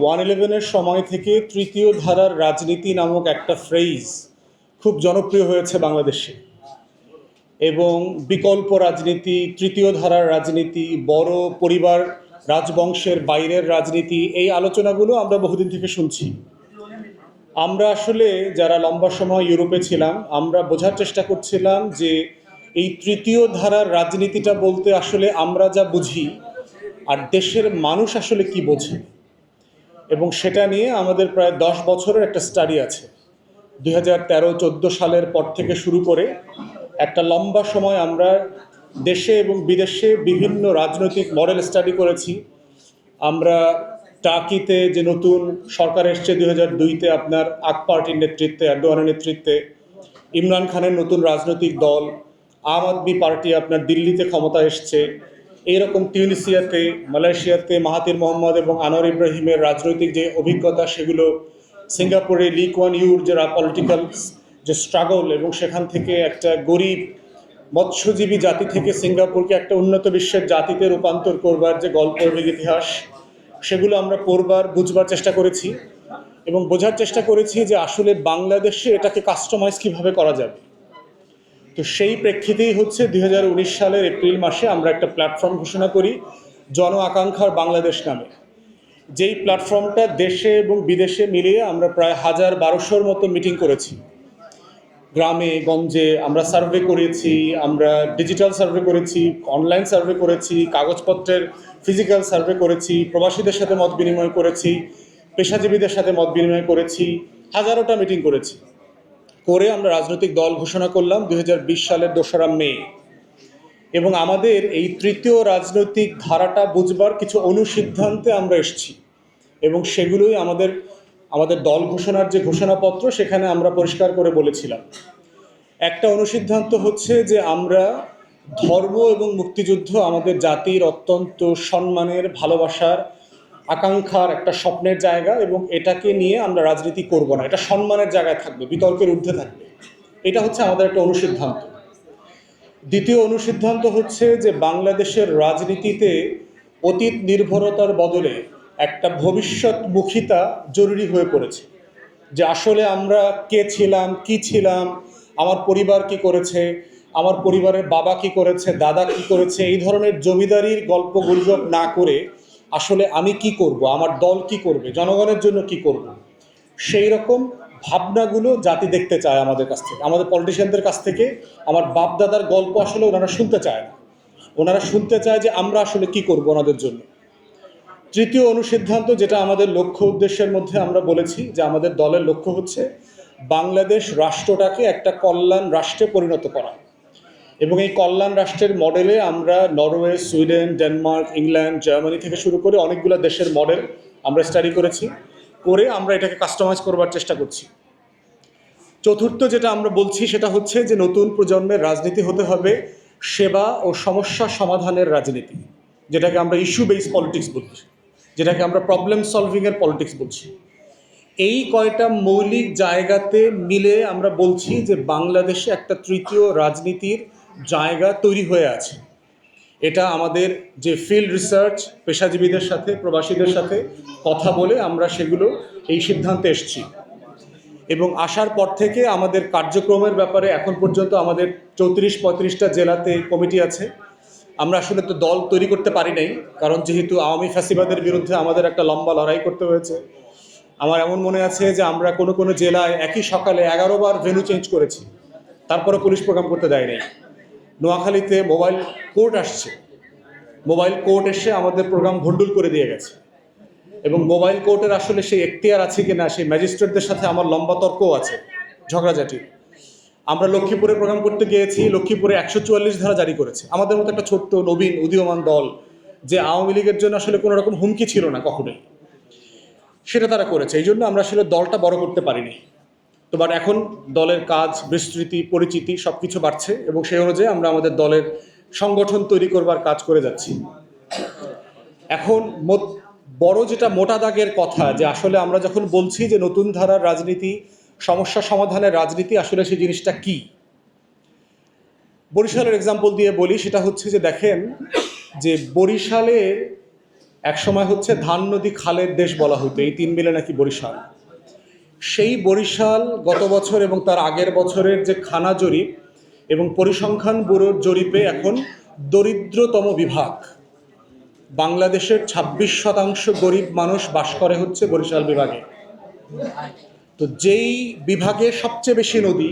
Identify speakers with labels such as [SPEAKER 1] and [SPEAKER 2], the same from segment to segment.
[SPEAKER 1] One ইলেভেনের সময় থেকে তৃতীয় ধারার রাজনীতি নামক একটা ফ্রেজ খুব জনপ্রিয় হয়েছে বাংলাদেশে। এবং বিকল্প রাজনীতি, তৃতীয় ধারার রাজনীতি, বড় পরিবার, রাজবংশের বাইরের রাজনীতি, এই আলোচনাগুলো আমরা বহুদিন থেকে শুনছি। আমরা আসলে যারা লম্বা সময় ইউরোপে ছিলাম, আমরা বোঝার চেষ্টা করছিলাম যে এই তৃতীয় ধারার রাজনীতিটা বলতে আসলে আমরা যা বুঝি, আর দেশের মানুষ আসলে কি বোঝে। এবং সেটা নিয়ে আমাদের প্রায় দশ বছরের একটা স্টাডি আছে। দুই হাজার তেরো সালের পর থেকে শুরু করে একটা লম্বা সময় আমরা দেশে এবং বিদেশে বিভিন্ন রাজনৈতিক মডেল স্টাডি করেছি। আমরা টাকিতে যে নতুন সরকার এসছে দুই হাজার দুইতে আপনার আক পার্টির নেতৃত্বে এরদোয়ানের নেতৃত্বে, ইমরান খানের নতুন রাজনৈতিক দল, আম আদমি পার্টি আপনার দিল্লিতে ক্ষমতা এসছে। এইরকম টিউনিসিয়াতে মালয়েশিয়াতে মাহাতির মোহাম্মদ এবং আনোয়ার ইব্রাহিমের রাজনৈতিক যে অভিজ্ঞতা, সেগুলো সিঙ্গাপুরে লিক ওয়ান ইউর যে পলিটিক্যাল যে স্ট্রাগল এবং সেখান থেকে একটা গরিব, মৎস্যজীবী জাতি থেকে সিঙ্গাপুরকে একটা উন্নত বিশ্বের জাতিতে রূপান্তর করবার যে গল্প এবং ইতিহাস, সেগুলো আমরা পড়বার, বুঝবার চেষ্টা করেছি এবং বোঝার চেষ্টা করেছি যে আসলে বাংলাদেশে এটাকে কাস্টমাইজ কীভাবে করা যাবে। তো সেই প্রেক্ষিতেই হচ্ছে দুই হাজার উনিশ সালের এপ্রিল মাসে আমরা একটা প্ল্যাটফর্ম ঘোষণা করি, জন আকাঙ্ক্ষার বাংলাদেশ নামে। যেই প্ল্যাটফর্মটা দেশে এবং বিদেশে মিলিয়ে আমরা প্রায় হাজার বারোশোর মতো মিটিং করেছি। গ্রামে, গঞ্জে আমরা সার্ভে করেছি, আমরা ডিজিটাল সার্ভে করেছি, অনলাইন সার্ভে করেছি, কাগজপত্রের ফিজিক্যাল সার্ভে করেছি, প্রবাসীদের সাথে মত বিনিময় করেছি, পেশাজীবীদের সাথে মত বিনিময় করেছি, হাজারোটা মিটিং করেছি। করে আমরা রাজনৈতিক দল ঘোষণা করলাম দু হাজার বিশ সালের দোসরা মে। এবং আমাদের এই তৃতীয় রাজনৈতিক ধারাটা বুঝবার কিছু অনুসিদ্ধান্তে আমরা এসেছি। এবং সেগুলোই আমাদের আমাদের দল ঘোষণার যে ঘোষণাপত্র সেখানে আমরা পরিষ্কার করে বলেছিলাম। একটা অনুসিদ্ধান্ত হচ্ছে যে আমরা ধর্ম এবং মুক্তিযুদ্ধ আমাদের জাতির অত্যন্ত সম্মানের, ভালোবাসার আকাঙ্ক্ষার একটা স্বপ্নের জায়গা এবং এটাকে নিয়ে আমরা রাজনীতি করব না। এটা সম্মানের জায়গায় থাকবে, বিতর্কের ঊর্ধ্বে থাকবে। এটা হচ্ছে আমাদের একটা অনুসিদ্ধান্ত। দ্বিতীয় অনুসিদ্ধান্ত হচ্ছে যে বাংলাদেশের রাজনীতিতে অতীত নির্ভরতার বদলে একটা ভবিষ্যৎমুখিতা জরুরি হয়ে পড়েছে। যে আসলে আমরা কে ছিলাম, কি ছিলাম, আমার পরিবার কি করেছে, আমার পরিবারের বাবা কি করেছে, দাদা কি করেছে, এই ধরনের জমিদারির গল্প গুজব না করে আসলে আমি কি করব? আমার দল কি করবে? জনগণের জন্য কি করব? সেই রকম ভাবনাগুলো জাতি দেখতে চায় আমাদের কাছ থেকে, আমাদের পলিটিশিয়ানদের কাছ থেকে। আমার বাপ দাদার গল্প আসলে ওনারা শুনতে চায় না। ওনারা শুনতে চায় যে আমরা আসলে কি করব ওনাদের জন্য। তৃতীয় অনুসিদ্ধান্ত যেটা আমাদের লক্ষ্য উদ্দেশ্যের মধ্যে আমরা বলেছি যে আমাদের দলের লক্ষ্য হচ্ছে বাংলাদেশ রাষ্ট্রটাকে একটা কল্যাণ রাষ্ট্রে পরিণত করা। এবং এই কল্যাণ রাষ্ট্রের মডেলে আমরা Norway, Sweden, Denmark, England, Germany থেকে শুরু করে অনেকগুলো দেশের মডেল আমরা স্টাডি করেছি, করে আমরা এটাকে কাস্টমাইজ করবার চেষ্টা করছি। চতুর্থ যেটা আমরা বলছি সেটা হচ্ছে যে নতুন প্রজন্মের রাজনীতি হতে হবে সেবা ও সমস্যা সমাধানের রাজনীতি, যেটাকে আমরা ইস্যু বেস পলিটিক্স বলছি, যেটাকে আমরা প্রবলেম সলভিংয়ের পলিটিক্স বলছি। এই কয়টা মৌলিক জায়গাতে মিলে আমরা বলছি যে বাংলাদেশে একটা তৃতীয় রাজনীতির জায়গা তৈরি হয়ে আছে। এটা আমাদের যে ফিল্ড রিসার্চ পেশাজীবীদের সাথে, প্রবাসীদের সাথে কথা বলে আমরা সেগুলো এই সিদ্ধান্তে এসছি। এবং আসার পর থেকে আমাদের কার্যক্রমের ব্যাপারে এখন পর্যন্ত আমাদের চৌত্রিশ পঁয়ত্রিশটা জেলাতে কমিটি আছে। আমরা আসলে তো দল তৈরি করতে পারি নাই, কারণ যেহেতু আওয়ামী ফ্যাসিবাদের বিরুদ্ধে আমাদের একটা লম্বা লড়াই করতে হয়েছে। আমার এমন মনে আছে যে আমরা কোনো কোনো জেলায় একই সকালে এগারো বার ভেনু চেঞ্জ করেছি। তারপরে পুলিশ প্রোগ্রাম করতে দেয় নাই। নোয়াখালীতে মোবাইল কোর্ট আসছে। মোবাইল কোর্ট এসে আমাদের প্রোগ্রাম ভণ্ডুল করে দিয়ে গেছে। এবং মোবাইল কোর্টের আসলে সেই এখতিয়ার আছে কি না সেই ম্যাজিস্ট্রেটদের সাথে আমার লম্বা তর্কও আছে, ঝগড়াঝাটি। আমরা লক্ষ্মীপুরে প্রোগ্রাম করতে গিয়েছি, লক্ষ্মীপুরে একশো চুয়াল্লিশ ধারা জারি করেছে। আমাদের মতো একটা ছোট্ট, নবীন, উদীয়মান দল যে আওয়ামী লীগের জন্য আসলে কোনো রকম হুমকি ছিল না কখনোই। সেটা তারা করেছে, এই জন্য আমরা আসলে দলটা বড় করতে পারিনি। তো বাট এখন দলের কাজ, বিস্তৃতি, পরিচিতি সব কিছু বাড়ছে এবং সেই অনুযায়ী আমরা আমাদের দলের সংগঠন তৈরি করবার কাজ করে যাচ্ছি। এখন বড় যেটা মোটা দাগের কথা যে আসলে আমরা যখন বলছি যে নতুন ধারার রাজনীতি, সমস্যা সমাধানের রাজনীতি আসলে সেই জিনিসটা কি? বরিশালের এক্সাম্পল দিয়ে বলি, সেটা হচ্ছে যে দেখেন যে বরিশালে এক সময় হচ্ছে ধান, নদী, খালের দেশ বলা হতো এই তিন মিলে নাকি বরিশাল। সেই বরিশাল গত বছর এবং তার আগের বছরের যে খানা জরিপ এবং পরিসংখ্যান ব্যুরোর জরিপে এখন দরিদ্রতম বিভাগ। বাংলাদেশের ২৬ শতাংশ গরিব মানুষ বাস করে হচ্ছে বরিশাল বিভাগে। তো যেই বিভাগে সবচেয়ে বেশি নদী,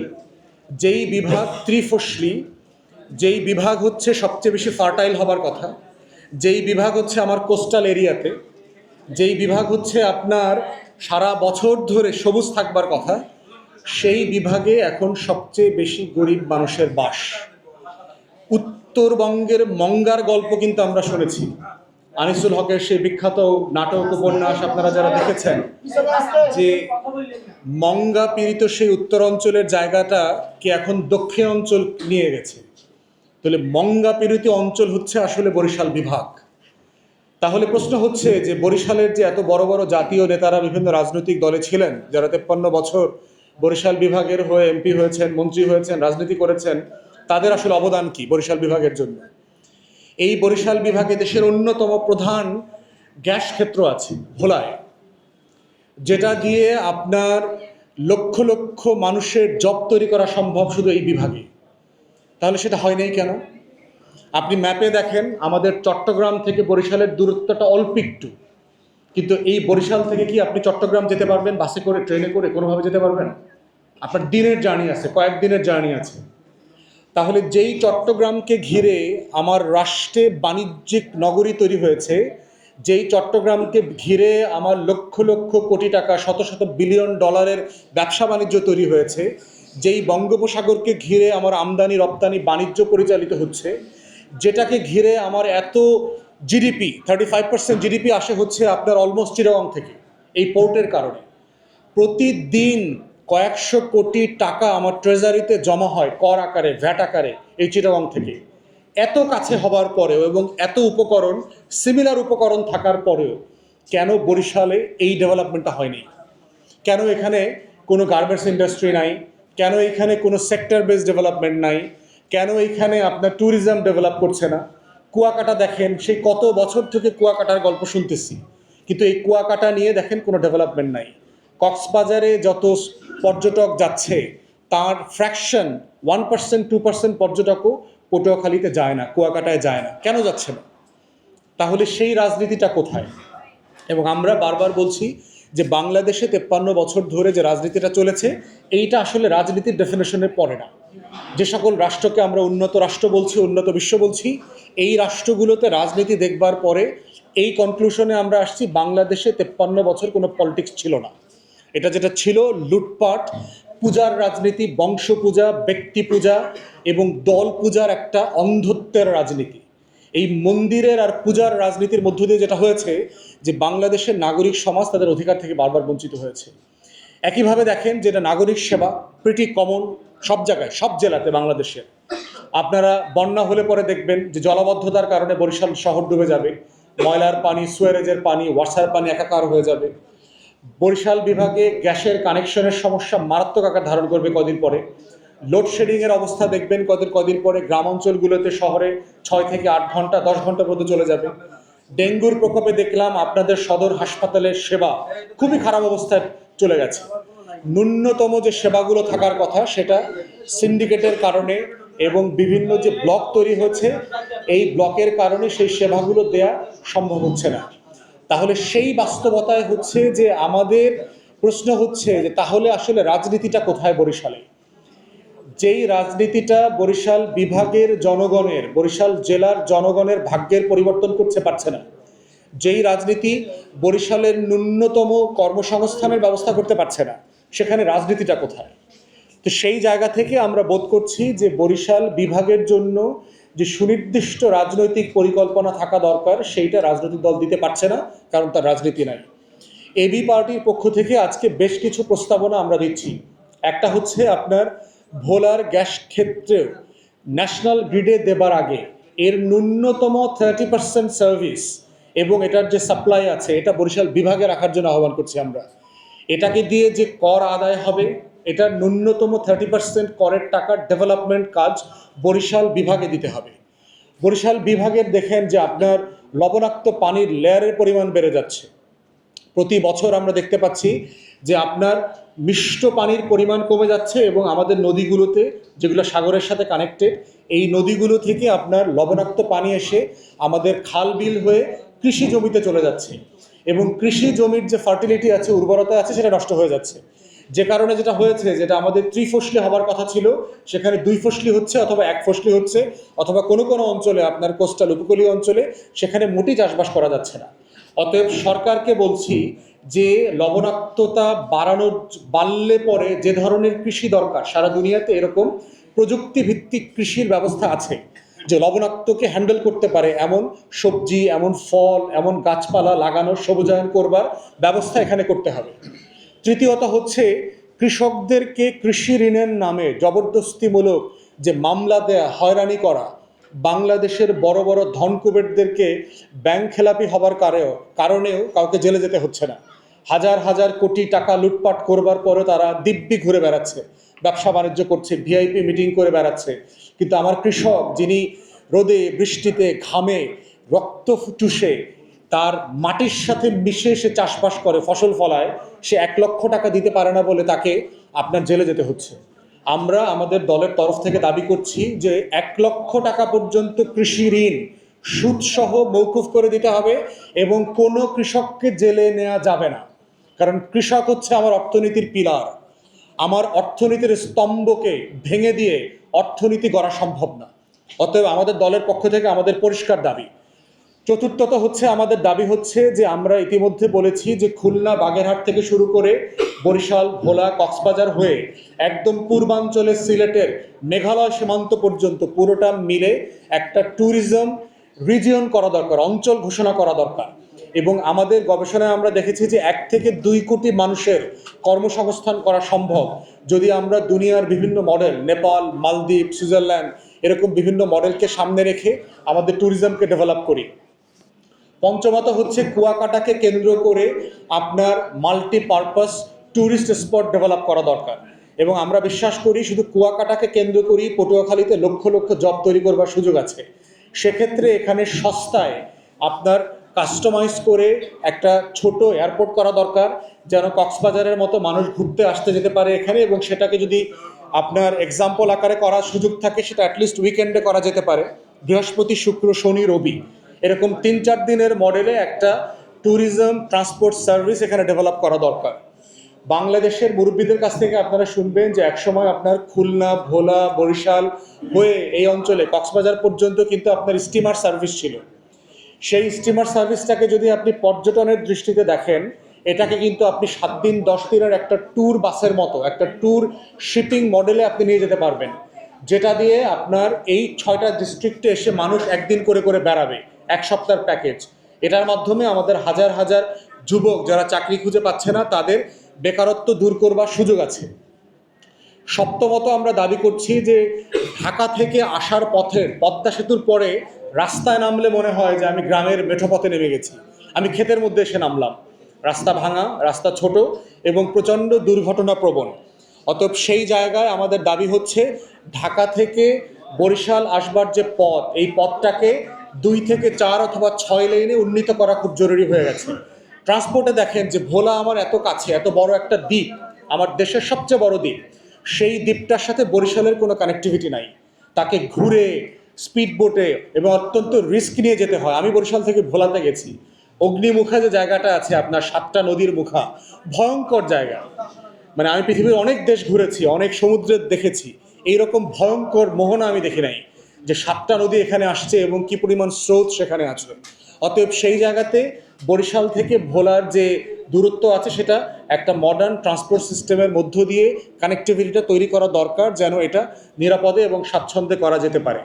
[SPEAKER 1] যেই বিভাগ ত্রিফসলি, যেই বিভাগ হচ্ছে সবচেয়ে বেশি ফার্টাইল হবার কথা, যেই বিভাগ হচ্ছে আমার কোস্টাল এরিয়াতে, যেই বিভাগ হচ্ছে আপনার সারা বছর ধরে সবুজ থাকবার কথা, সেই বিভাগে এখন সবচেয়ে বেশি গরিব মানুষের বাস। উত্তরবঙ্গের মঙ্গার গল্প কিন্তু আমরা শুনেছি। আনিসুল হকের সেই বিখ্যাত নাটক, উপন্যাস আপনারা যারা দেখেছেন, যে মঙ্গা পীড়িত সেই উত্তর অঞ্চলের জায়গাটা কি এখন দক্ষিণ অঞ্চল নিয়ে গেছে। তাহলে মঙ্গা পীড়িত অঞ্চল হচ্ছে আসলে বরিশাল বিভাগ। তাহলে প্রশ্ন হচ্ছে যে বরিশালের যে এত বড় বড় জাতীয় নেতারা বিভিন্ন রাজনৈতিক দলে ছিলেন, যারা তেপ্পান্ন বছর বরিশাল বিভাগের হয়ে এমপি হয়েছেন, মন্ত্রী হয়েছেন, রাজনীতি করেছেন, তাদের আসলে অবদান কি বরিশাল বিভাগের জন্য? এই বরিশাল বিভাগে দেশের অন্যতম প্রধান গ্যাস ক্ষেত্র আছে, ভোলায়, যেটা দিয়ে আপনার লক্ষ লক্ষ মানুষের জব তৈরি করা সম্ভব শুধু এই বিভাগে। তাহলে সেটা হয় নাই কেন? আপনি ম্যাপে দেখেন, আমাদের চট্টগ্রাম থেকে বরিশালের দূরত্বটা অল্প একটু। কিন্তু এই বরিশাল থেকে কি আপনি চট্টগ্রাম যেতে পারবেন? বাসে করে, ট্রেনে করে, কোনোভাবে যেতে পারবেন? আপনার দিনের জার্নি আছে কয়েকদিনের জার্নি আছে। তাহলে যেই চট্টগ্রামকে ঘিরে আমার রাষ্ট্রে বাণিজ্যিক নগরী তৈরি হয়েছে, যেই চট্টগ্রামকে ঘিরে আমার লক্ষ লক্ষ কোটি টাকা, শত শত বিলিয়ন ডলারের ব্যবসা বাণিজ্য তৈরি হয়েছে, যেই বঙ্গোপসাগরকে ঘিরে আমার আমদানি রপ্তানি বাণিজ্য পরিচালিত হচ্ছে যেটাকে ঘিরে আমার এত GDP thirty five percent GDP আসে হচ্ছে আপনার অলমোস্ট চিরগং থেকে, এই পোর্টের কারণে। প্রতিদিন কয়েকশো কোটি টাকা আমার ট্রেজারিতে জমা হয় কর আকারে ভ্যাট আকারে এই চিটাগং থেকে। এত কাছে হবার পরেও এবং এত উপকরণ সিমিলার উপকরণ থাকার পরেও কেন বরিশালে এই ডেভেলপমেন্টটা হয়নি? কেন এখানে কোনো গার্মেন্টস ইন্ডাস্ট্রি নাই? কেন এখানে কোনো সেক্টর বেসড ডেভেলপমেন্ট নাই? কেন এইখানে আপনার ট্যুরিজম ডেভেলপ করছে না? কুয়াকাটা দেখেন, সেই কত বছর থেকে কুয়াকাটার গল্প শুনতেছি। কিন্তু এই কুয়াকাটা নিয়ে দেখেন কোনো ডেভেলপমেন্ট নাই। কক্সবাজারে যত পর্যটক যাচ্ছে, তার fraction one percent two percent পর্যটকও পটুয়াখালীতে যায় না, কুয়াকাটায় যায় না। কেন যাচ্ছে না? তাহলে সেই রাজনীতিটা কোথায়? এবং আমরা বারবার বলছি যে বাংলাদেশে তেপ্পান্ন বছর ধরে যে রাজনীতিটা চলেছে, এইটা আসলে রাজনীতির ডেফিনেশনের পড়ে না। যে সকল রাষ্ট্রকে আমরা উন্নত রাষ্ট্র বলছি, উন্নত বিশ্ব বলছি, এই রাষ্ট্রগুলোতে রাজনীতি দেখবার পরে এই কনক্লুশনে আমরা আসছি, বাংলাদেশে তেপ্পান্ন বছর কোনো পলিটিক্স ছিল না। এটা যেটা ছিল লুটপাট, পূজার রাজনীতি বংশ পূজা ব্যক্তি পূজা এবং দল পূজার একটা অন্ধত্বের রাজনীতি। এই মন্দিরের আর পূজার রাজনীতির মধ্য দিয়ে যেটা হয়েছে, যে বাংলাদেশের নাগরিক সমাজ তাদের অধিকার থেকে বারবার বঞ্চিত হয়েছে। একইভাবে দেখেন যেটা নাগরিক সেবা প্রিটি কমন সব জায়গায়, সব জেলাতে বাংলাদেশের আপনারা বন্যা হলে পরে দেখবেন যে জলাবদ্ধতার কারণে বরিশাল শহর ডুবে যাবে। ময়লার পানি, সুয়ারেজের পানি ওয়াসার পানি একাকার হয়ে যাবে। বরিশাল বিভাগে গ্যাসের কানেকশনের সমস্যা মারাত্মক আকার ধারণ করবে কদিন পরে। লোডশেডিংয়ের অবস্থা দেখবেন কদিন কদিন পরে গ্রাম অঞ্চলগুলোতে শহরে ছয় থেকে আট ঘণ্টা, দশ ঘণ্টা পর্যন্ত চলে যাবে। ডেঙ্গুর প্রকোপে দেখলাম আপনাদের সদর হাসপাতালের সেবা খুবই খারাপ অবস্থায় চলে গেছে। ন্যূনতম যে সেবাগুলো থাকার কথা সেটা সিন্ডিকেটের কারণে এবং বিভিন্ন যে ব্লক তৈরি হয়েছে, এই ব্লকের কারণে সেই সেবাগুলো দেয়া সম্ভব হচ্ছে না। তাহলে সেই বাস্তবতায় হচ্ছে যে আমাদের প্রশ্ন হচ্ছে যে তাহলে আসলে রাজনীতিটা কোথায় বরিশালে? যেই রাজনীতিটা বরিশাল বিভাগের জনগণের, বরিশাল জেলার জনগণের ভাগ্যের পরিবর্তন করতে পারছে না। যেই রাজনীতি বরিশালের ন্যূনতম কর্মসংস্থানের ব্যবস্থা করতে পারছে না, সেখানে রাজনীতিটা কোথায়? তো সেই জায়গা থেকে আমরা বোধ করছি যে বরিশাল বিভাগের জন্য যে সুনির্দিষ্ট রাজনৈতিক পরিকল্পনা থাকা দরকার, সেইটা রাজনৈতিক দল দিতে পারছে না, কারণ তার রাজনীতি নাই। এবি পার্টির পক্ষ থেকে আজকে বেশ কিছু প্রস্তাবনা আমরা দিচ্ছি। একটা হচ্ছে আপনার ভোলার গ্যাস ক্ষেত্রেও ন্যাশনাল গ্রিডে দেবার আগে এর ন্যূনতম থার্টি পার্সেন্ট সার্ভিস এবং এটার যে সাপ্লাই আছে, এটা বরিশাল বিভাগে রাখার জন্য আহ্বান করছি আমরা। এটাকে দিয়ে যে কর আদায় হবে এটা ন্যূনতম থার্টি পার্সেন্ট করের টাকার ডেভেলপমেন্ট কাজ বরিশাল বিভাগে দিতে হবে। বরিশাল বিভাগের দেখেন যে আপনার লবণাক্ত পানির লেয়ারের পরিমাণ বেড়ে যাচ্ছে। প্রতি বছর আমরা দেখতে পাচ্ছি যে আপনার মিষ্ট পানির পরিমাণ কমে যাচ্ছে এবং আমাদের নদীগুলোতে যেগুলো সাগরের সাথে কানেক্টেড এই নদীগুলো থেকে আপনার লবণাক্ত পানি এসে আমাদের খাল বিল হয়ে কৃষি জমিতে চলে যাচ্ছে এবং কৃষি জমির যে ফার্টিলিটি আছে, উর্বরতা আছে, সেটা নষ্ট হয়ে যাচ্ছে। যে কারণে যেটা হয়েছে, যেটা আমাদের ত্রিফসলি হবার কথা ছিল, সেখানে দুই ফসলি হচ্ছে অথবা এক ফসলি হচ্ছে, অথবা কোনো কোনো অঞ্চলে আপনার কোস্টাল উপকূলীয় অঞ্চলে, সেখানে মোটি চাষবাস করা যাচ্ছে না। অতএব সরকারকে বলছি যে লবণাক্ততা বাড়ানোর, বাড়লে পরে যে ধরনের কৃষি দরকার, সারা দুনিয়াতে এরকম প্রযুক্তি ভিত্তিক কৃষির ব্যবস্থা আছে, যে লবণাক্তকে হ্যান্ডেল করতে পারে এমন সবজি, এমন ফল, এমন গাছপালা লাগানোর, সবুজায়ন করবার ব্যবস্থা এখানে করতে হবে। তৃতীয়ত হচ্ছে কৃষকদেরকে কৃষি ঋণের নামে জবরদস্তিমূলক যে মামলা দেয়া, হয়রানি করা, বাংলাদেশের বড় বড় ধনকুবেরদেরকে ব্যাংক খেলাপি হবার কারণেও কাউকে জেলে যেতে হচ্ছে না। হাজার হাজার কোটি টাকা লুটপাট করবার পরে তারা দিব্যি ঘুরে বেড়াচ্ছে। ব্যবসা বাণিজ্য করছে, ভিআইপি মিটিং করে বেড়াচ্ছে। কিন্তু আমার কৃষক যিনি রোদে, বৃষ্টিতে, ঘামে, রক্ত চুষে, তার মাটির সাথে মিশে সে চাষবাস করে, ফসল ফলায়, সে এক লক্ষ টাকা দিতে পারে না বলে তাকে আপনার জেলে যেতে হচ্ছে। আমরা আমাদের দলের তরফ থেকে দাবি করছি যে এক লক্ষ টাকা পর্যন্ত কৃষি ঋণ সুদসহ মৌকুফ করে দিতে হবে এবং কোনো কৃষককে জেলে নেওয়া যাবে না। কারণ কৃষক হচ্ছে আমার অর্থনীতির পিলার। আমার অর্থনীতির স্তম্ভকে ভেঙে দিয়ে অর্থনীতি গড়া সম্ভব না। অতএব আমাদের দলের পক্ষ থেকে আমাদের পরিষ্কার দাবি। চতুর্থত হচ্ছে, আমাদের দাবি হচ্ছে যে আমরা ইতিমধ্যে বলেছি যে খুলনা বাগেরহাট থেকে শুরু করে বরিশাল, ভোলা, কক্সবাজার হয়ে একদম পূর্বাঞ্চলের সিলেটের মেঘালয় সীমান্ত পর্যন্ত পুরোটা মিলে একটা ট্যুরিজম রিজিয়ন করা দরকার, অঞ্চল ঘোষণা করা দরকার। এবং আমাদের গবেষণায় আমরা দেখেছি যে এক থেকে দুই কোটি মানুষের কর্মসংস্থান করা সম্ভব। যদি আমরা দুনিয়ার বিভিন্ন মডেল নেপাল, মালদ্বীপ, সুইজারল্যান্ড, এরকম বিভিন্ন মডেলকে সামনে রেখে আমাদের ট্যুরিজমকে ডেভেলপ করি। পঞ্চমত হচ্ছে কুয়াকাটাকে কেন্দ্র করে আপনার মাল্টিপারপাস ট্যুরিস্ট স্পট ডেভেলপ করা দরকার। এবং আমরা বিশ্বাস করি শুধু কুয়াকাটাকে কেন্দ্র করি পটুয়াখালীতে লক্ষ লক্ষ জব তৈরি করবার সুযোগ আছে। সেক্ষেত্রে এখানে সস্তায় আপনার কাস্টমাইজ করে একটা ছোট এয়ারপোর্ট করা দরকার, যেন কক্সবাজারের মতো মানুষ ঘুরতে আসতে যেতে পারে এখানে এবং সেটাকে যদি আপনার এক্সাম্পল আকারে করার সুযোগ থাকে, সেটা অ্যাটলিস্ট উইকেন্ডে করা যেতে পারে। বৃহস্পতি, শুক্র, শনি, রবি এরকম তিন চার দিনের মডেলে একটা ট্যুরিজম ট্রান্সপোর্ট সার্ভিস এখানে ডেভেলপ করা দরকার। বাংলাদেশের মুরব্বীদের কাছ থেকে আপনারা শুনবেন যে একসময় আপনার খুলনা, ভোলা, বরিশাল হয়ে এই অঞ্চলে, কক্সবাজার পর্যন্ত কিন্তু আপনার স্টিমার সার্ভিস ছিল। সেই স্টিমার সার্ভিসটাকে যদি আপনি পর্যটনের দৃষ্টিতে দেখেন, এটাকে কিন্তু আপনি সাত দিন, দশ দিনের একটা ট্যুর বাসের মতো, একটা ট্যুর শিপিং মডেলে আপনি নিয়ে যেতে পারবেন। যেটা দিয়ে আপনার এই ছয়টা ডিস্ট্রিক্টে এসে মানুষ একদিন করে করে বেড়াবে, এক সপ্তাহের প্যাকেজ এটার মাধ্যমে আমাদের হাজার হাজার যুবক যারা চাকরি খুঁজে পাচ্ছে না, তাদের বেকারত্ব দূর করবার সুযোগ আছে। সপ্তমত আমরা দাবি করছি যে ঢাকা থেকে আসার পথের, পদ্মা সেতুর পরে রাস্তায় নামলে মনে হয় যে আমি গ্রামের মেঠোপথে নেমে গেছি। আমি ক্ষেতের মধ্যে এসে নামলাম। রাস্তা ভাঙা, রাস্তা ছোট এবং প্রচণ্ড দুর্ঘটনা প্রবণ অতএব সেই জায়গায় আমাদের দাবি হচ্ছে, ঢাকা থেকে বরিশাল আসবার যে পথ, এই পথটাকে দুই থেকে চার অথবা ছয় লেনে উন্নীত করা খুব জরুরি হয়ে গেছে। ট্রান্সপোর্টে দেখেন যে ভোলা আমার এত কাছে, এত বড় একটা দ্বীপ, আমার দেশের সবচেয়ে বড় দ্বীপ। সেই দ্বীপটার সাথে বরিশালের কোনো কানেক্টিভিটি নাই। তাকে ঘুরে স্পিড বোটে এবং অত্যন্ত রিস্ক নিয়ে যেতে হয়। আমি বরিশাল থেকে ভোলাতে গেছি। অগ্নিমুখা যে জায়গাটা আছে, আপনার সাতটা নদীর মুখা, ভয়ঙ্কর জায়গা। মানে আমি পৃথিবীর অনেক দেশ ঘুরেছি, অনেক সমুদ্রের দেখেছি। এইরকম ভয়ঙ্কর মোহনা আমি দেখি নাই যে সাতটা নদী এখানে আসছে এবং কি পরিমাণ স্রোত সেখানে আছে। অতএব সেই জায়গাতে বরিশাল থেকে ভোলার যে দূরত্ব আছে সেটা একটা মডার্ন ট্রান্সপোর্ট সিস্টেমের মধ্য দিয়ে কানেক্টিভিটিটা তৈরি করা দরকার যেন এটা নিরাপদে এবং স্বাচ্ছন্দ্যে করা যেতে পারে।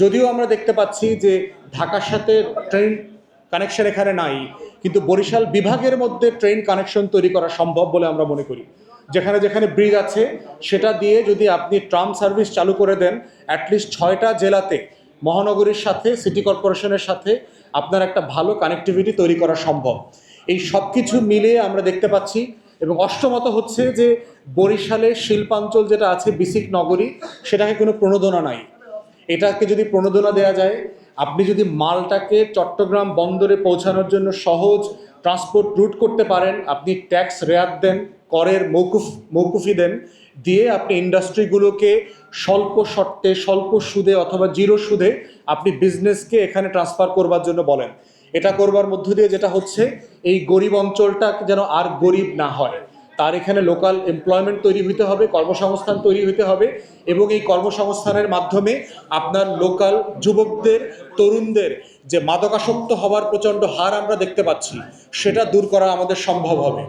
[SPEAKER 1] যদিও আমরা দেখতে পাচ্ছি যে ঢাকার সাথে ট্রেন কানেকশন এখানে নাই, কিন্তু বরিশাল বিভাগের মধ্যে ট্রেন কানেকশন তৈরি করা সম্ভব বলে আমরা মনে করি। যেখানে যেখানে ব্রিজ আছে, সেটা দিয়ে যদি আপনি ট্রাম সার্ভিস চালু করে দেন অ্যাটলিস্ট ছয়টা জেলাতে, মহানগরীর সাথে সিটি কর্পোরেশনের সাথে আপনার একটা ভালো কানেক্টিভিটি তৈরি করা সম্ভব। এই সব কিছু মিলিয়ে আমরা দেখতে পাচ্ছি। এবং অষ্টমত হচ্ছে যে বরিশালের শিল্পাঞ্চল যেটা আছে, বিসিক নগরী, সেটাকে কোনো প্রণোদনা নাই। এটাকে যদি প্রণোদনা দেওয়া যায়, আপনি যদি মালটাকে চট্টগ্রাম বন্দরে পৌঁছানোর জন্য সহজ ট্রান্সপোর্ট রুট করতে পারেন, আপনি ট্যাক্স রেয়াত দেন, করের মৌকুফ, মৌকুফি দেন, দিয়ে আপনি ইন্ডাস্ট্রিগুলোকে স্বল্প শর্তে, স্বল্প সুদে অথবা জিরো সুদে আপনি বিজনেসকে এখানে ট্রান্সফার করবার জন্য বলেন। এটা করবার মধ্য দিয়ে যেটা হচ্ছে, এই গরিব অঞ্চলটা যেন আর গরিব না হয়। তার এখানে লোকাল এমপ্লয়মেন্ট তৈরি হতে হবে, কর্মসংস্থান তৈরি হতে হবে এবং এই কর্মসংস্থানের মাধ্যমে আপনার লোকাল যুবকদের, তরুণদের যে মাদকাসক্ত হওয়ার প্রচণ্ড হার আমরা দেখতে পাচ্ছি, সেটা দূর করা আমাদের সম্ভব হবে।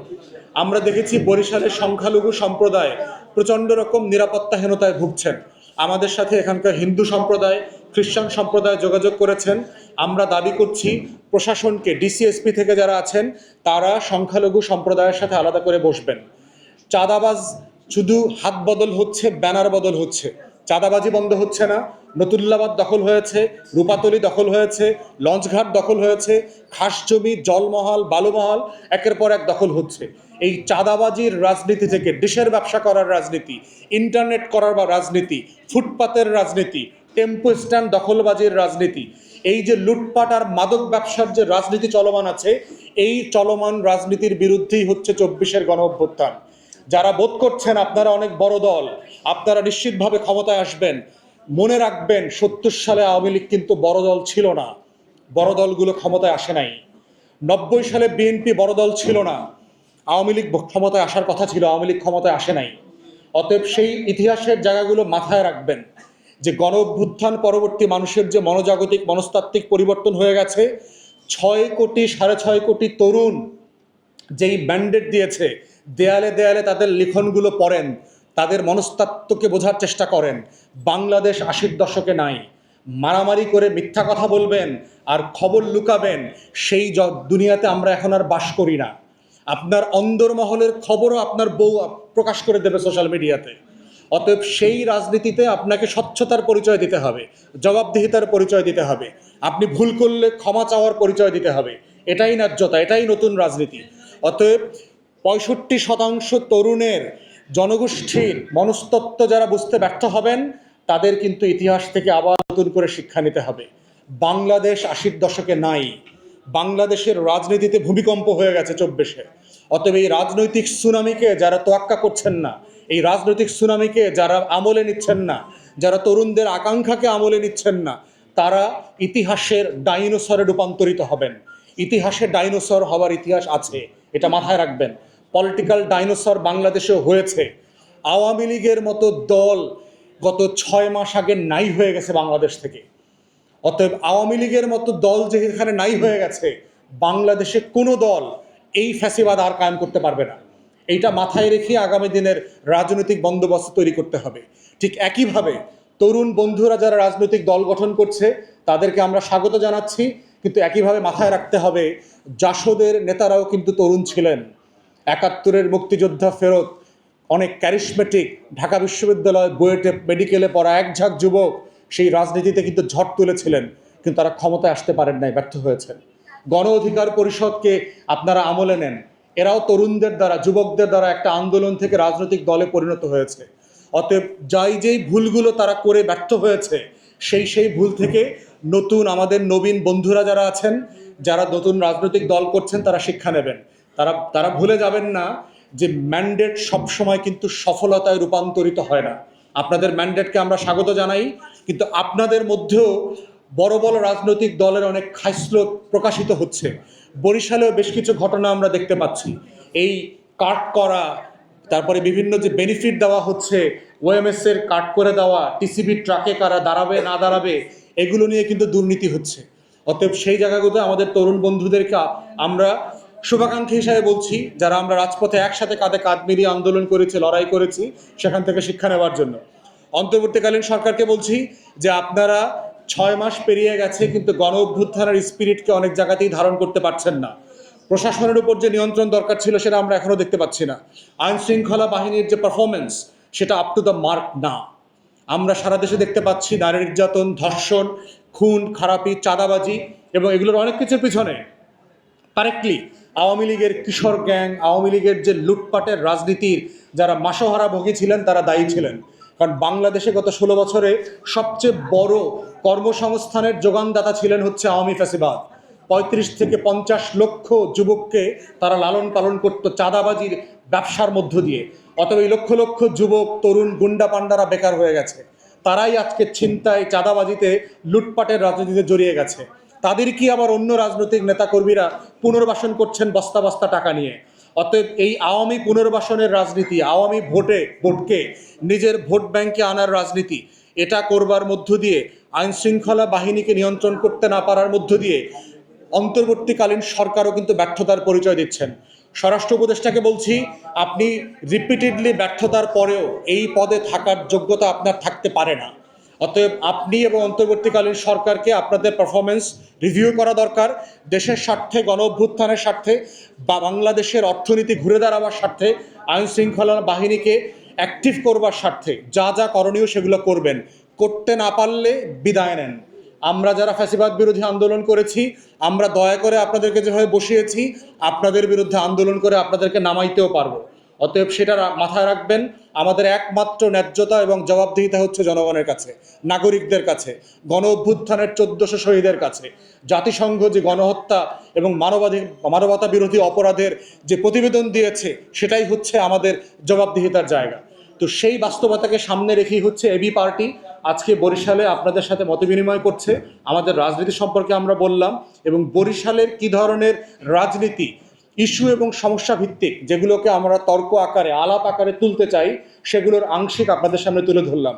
[SPEAKER 1] আমরা দেখেছি বরিশালের সংখ্যালঘু সম্প্রদায় প্রচণ্ড রকম নিরাপত্তাহীনতায় ভুগছেন। আমাদের সাথে এখানকার হিন্দু সম্প্রদায়, খ্রিস্টান সম্প্রদায় যোগাযোগ করেছেন। আমরা দাবি করছি প্রশাসনকে ডিসিএসপি থেকে যারা আছেন, তারা সংখ্যালঘু সম্প্রদায়ের সাথে আলাদা করে বসবেন। চাঁদাবাজ শুধু হাত বদল হচ্ছে, ব্যানার বদল হচ্ছে। চাঁদাবাজি বন্ধ হচ্ছে না, নতুল্লাবাদ দখল হয়েছে, রূপাতলি দখল হয়েছে, লঞ্চঘাট দখল হয়েছে, খাস জমি, জলমহল, বালুমহল, একের পর এক দখল হচ্ছে। এই চাঁদাবাজির রাজনীতি থেকে ডিশের ব্যবসা করার রাজনীতি, ইন্টারনেট করার বা রাজনীতি, ফুটপাতের রাজনীতি, টেম্পো স্ট্যান্ড দখলবাজির রাজনীতি, এই যে লুটপাট আর মাদক ব্যবসার যে রাজনীতি চলমান আছে, এই চলমান রাজনীতির বিরুদ্ধেই হচ্ছে চব্বিশের গণ অভ্যুত্থান যারা বোধ করছেন আপনারা অনেক বড় দল, আপনারা নিশ্চিতভাবে ক্ষমতায় আসবেন। মনে রাখবেন, সত্তর সালে আওয়ামী লীগ কিন্তু বড় দল ছিল না। বড় দলগুলো ক্ষমতায় আসে নাই। নব্বই সালে বিএনপি বড় দল ছিল না। আওয়ামী লীগ ক্ষমতায় আসার কথা ছিল, আওয়ামী লীগ ক্ষমতায় আসে নাই। অতএব সেই ইতিহাসের জায়গাগুলো মাথায় রাখবেন যে গণ অভ্যুত্থান পরবর্তী মানুষের যে মনোজাগতিক, মনস্তাত্ত্বিক পরিবর্তন হয়ে গেছে, ছয় কোটি, সাড়ে ছয় কোটি তরুণ যেই ব্যান্ডেড দিয়েছে দেয়ালে দেয়ালে তাদের লিখনগুলো পড়েন, তাদের মনস্তাত্ত্বকে বোঝার চেষ্টা করেন। বাংলাদেশ আশির দশকে নাই। মারামারি করে মিথ্যা কথা বলবেন আর খবর লুকাবেন, সেই দুনিয়াতে আমরা এখন আর বাস করি না। আপনার অন্দরমহলের খবরও আপনার বউ প্রকাশ করে দেবে সোশ্যাল মিডিয়াতে। অতএব সেই রাজনীতিতে আপনাকে স্বচ্ছতার পরিচয় দিতে হবে, জবাবদিহিতার পরিচয় দিতে হবে। আপনি ভুল করলে ক্ষমা চাওয়ার পরিচয় দিতে হবে। এটাই ন্যায্যতা, এটাই নতুন রাজনীতি। অতএব পঁয়ষট্টি শতাংশ তরুণের জনগোষ্ঠীর মনস্তত্ত্ব যারা বুঝতে ব্যর্থ হবেন, তাদের কিন্তু ইতিহাস থেকে আবার নতুন করে শিক্ষা নিতে হবে। বাংলাদেশ আশির দশকে নাই। বাংলাদেশের রাজনীতিতে ভূমিকম্প হয়ে গেছে চব্বিশে। অতএব এই রাজনৈতিক সুনামিকে যারা তোয়াক্কা করছেন না, এই রাজনৈতিক সুনামিকে যারা আমলে নিচ্ছেন না, যারা তরুণদের আকাঙ্ক্ষাকে আমলে নিচ্ছেন না, তারা ইতিহাসের ডাইনোসরে রূপান্তরিত হবেন। ইতিহাসে ডাইনোসর হওয়ার ইতিহাস আছে, এটা মাথায় রাখবেন। পলিটিক্যাল ডাইনোসর বাংলাদেশেও হয়েছে। আওয়ামী লীগের মতো দল গত ছয় মাস আগে নাই হয়ে গেছে বাংলাদেশ থেকে। অতএব আওয়ামী লীগের মতো দল যেখানে নাই হয়ে গেছে, বাংলাদেশে কোনো দল এই ফ্যাসিবাদ আর কায়েম করতে পারবে না। এইটা মাথায় রেখে আগামী দিনের রাজনৈতিক বন্দোবস্ত তৈরি করতে হবে। ঠিক একইভাবে তরুণ বন্ধুরা যারা রাজনৈতিক দল গঠন করছে, তাদেরকে আমরা স্বাগত জানাচ্ছি, কিন্তু একইভাবে মাথায় রাখতে হবে, জাসদের নেতারাও কিন্তু তরুণ ছিলেন। একাত্তরের মুক্তিযোদ্ধা ফেরত। অনেক ক্যারিসমেটিক ঢাকা বিশ্ববিদ্যালয় বুয়েটে মেডিকেলে পড়া এক ঝাঁক যুবক সেই রাজনীতিতে কিন্তু ঝড় তুলেছিলেন, কিন্তু তারা ক্ষমতায় আসতে পারেন নাই, ব্যর্থ হয়েছেন। গণ অধিকার পরিষদকে আপনারা আমলে নেন। এরাও তরুণদের দ্বারা, যুবকদের দ্বারা একটা আন্দোলন থেকে রাজনৈতিক দলে পরিণত হয়েছে। অতএব যাই যেই ভুলগুলো তারা করে ব্যর্থ হয়েছে, সেই সেই ভুল থেকে নতুন আমাদের নবীন বন্ধুরা যারা আছেন, যারা নতুন রাজনৈতিক দল করছেন, তারা শিক্ষা নেবেন। তারা তারা ভুলে যাবেন না যে ম্যান্ডেট সবসময় কিন্তু সফলতায় রূপান্তরিত হয় না। আপনাদের ম্যান্ডেটকে আমরা স্বাগত জানাই, কিন্তু আপনাদের মধ্যেও বড় বড় রাজনৈতিক দলের অনেক খাইসলত প্রকাশিত হচ্ছে। বরিশালেও বেশ কিছু ঘটনা আমরা দেখতে পাচ্ছি। এই কাট করা, তারপরে বিভিন্ন যে বেনিফিট দেওয়া হচ্ছে ওএমএস এর কাট করে দেওয়া টিসিবি ট্রাকে কারা দাঁড়াবে, না দাঁড়াবে, এগুলো নিয়ে কিন্তু দুর্নীতি হচ্ছে। অতএব সেই জায়গাগুলোতে আমাদের তরুণ বন্ধুদেরকে আমরা শুভাকাঙ্ক্ষী হিসাবে বলছি, যারা আমরা রাজপথে একসাথে কাঁধে কাঁধ মিলিয়ে আন্দোলন করেছি, লড়াই করেছি, সেখান থেকে শিক্ষা নেওয়ার জন্য। অন্তর্বর্তীকালীন সরকারকে বলছি যে আপনারা ছয় মাস পেরিয়ে গেছে, কিন্তু গণ অভ্যুত্থানের স্পিরিটকে অনেক জায়গাতেই ধারণ করতে পারছেন না। প্রশাসনের উপর যে নিয়ন্ত্রণ দরকার ছিল, সেটা আমরা এখনও দেখতে পাচ্ছি না। আইন শৃঙ্খলা বাহিনীর যে পারফরমেন্স সেটা আপ টু দ্য মার্ক না। আমরা সারা দেশে দেখতে পাচ্ছি নারী নির্যাতন, ধর্ষণ, খুন, খারাপি, চাঁদাবাজি এবং এগুলোর অনেক কিছুর পিছনে। কারেক্টলি আওয়ামী লীগের কিশোর গ্যাং, আওয়ামী লীগের যে লুটপাটের রাজনীতির যারা মাসোহারা ভোগী ছিলেন, তারা দায়ী ছিলেন। কারণ বাংলাদেশে গত ষোলো বছরে সবচেয়ে বড় কর্মসংস্থানের যোগানদাতা ছিলেন হচ্ছে আওয়ামী ফ্যাসিবাদ। পঁয়ত্রিশ থেকে পঞ্চাশ লক্ষ যুবককে তারা লালন পালন করত চাঁদাবাজির ব্যবসার মধ্য দিয়ে। অতএব এই লক্ষ লক্ষ যুবক, তরুণ, গুন্ডা পান্ডারা বেকার হয়ে গেছে। তারাই আজকে ছিনতাই, চাঁদাবাজিতে, লুটপাটের রাজনীতিতে জড়িয়ে গেছে। তাদের কি আবার অন্য রাজনৈতিক নেতাকর্মীরা পুনর্বাসন করছেন বস্তা বস্তা টাকা নিয়ে? অতএব এই আওয়ামী পুনর্বাসনের রাজনীতি, আওয়ামী ভোটে, ভোটকে, নিজের ভোট ব্যাংকে আনার রাজনীতি, এটা করবার মধ্য দিয়ে আইন শৃঙ্খলা বাহিনীকে নিয়ন্ত্রণ করতে না পারার মধ্য দিয়ে অন্তর্বর্তীকালীন সরকারও কিন্তু ব্যর্থতার পরিচয় দিচ্ছেন। স্বরাষ্ট্র উপদেষ্টাকে বলছি, আপনি রিপিটেডলি ব্যর্থতার পরেও এই পদে থাকার যোগ্যতা আপনার থাকতে পারে না। অতএব আপনি এবং অন্তর্বর্তীকালীন সরকারকে আপনাদের পারফরমেন্স রিভিউ করা দরকার। দেশের স্বার্থে, গণ অভ্যুত্থানের স্বার্থে, বা বাংলাদেশের অর্থনীতি ঘুরে দাঁড়াবার স্বার্থে, আইন শৃঙ্খলা বাহিনীকে অ্যাক্টিভ করবার স্বার্থে, যা যা করণীয় সেগুলো করবেন। করতে না পারলে বিদায় নেন। আমরা যারা ফ্যাসিবাদ বিরোধী আন্দোলন করেছি, আমরা দয়া করে আপনাদেরকে যেভাবে বসিয়েছি, আপনাদের বিরুদ্ধে আন্দোলন করে আপনাদেরকে নামাইতেও পারব। অতএব সেটা মাথায় রাখবেন, আমাদের একমাত্র ন্যায্যতা এবং জবাবদিহিতা হচ্ছে জনগণের কাছে, নাগরিকদের কাছে, গণ অভ্যুত্থানের চোদ্দশো শহীদের কাছে। জাতিসংঘ যে গণহত্যা এবং মানবাধি, মানবতা বিরোধী অপরাধের যে প্রতিবেদন দিয়েছে, সেটাই হচ্ছে আমাদের জবাবদিহিতার জায়গা। তো সেই বাস্তবতাকে সামনে রেখেই হচ্ছে এবি পার্টি। আজকে বরিশালে আপনাদের সাথে মতবিনিময় করছে। আমাদের রাজনীতি সম্পর্কে আমরা বললাম এবং বরিশালের কি ধরনের রাজনীতি ইস্যু এবং সমস্যা ভিত্তিক যেগুলোকে আমরা তর্ক আকারে, আলাপ আকারে তুলতে চাই, সেগুলোর আংশিক আপনাদের সামনে তুলে ধরলাম।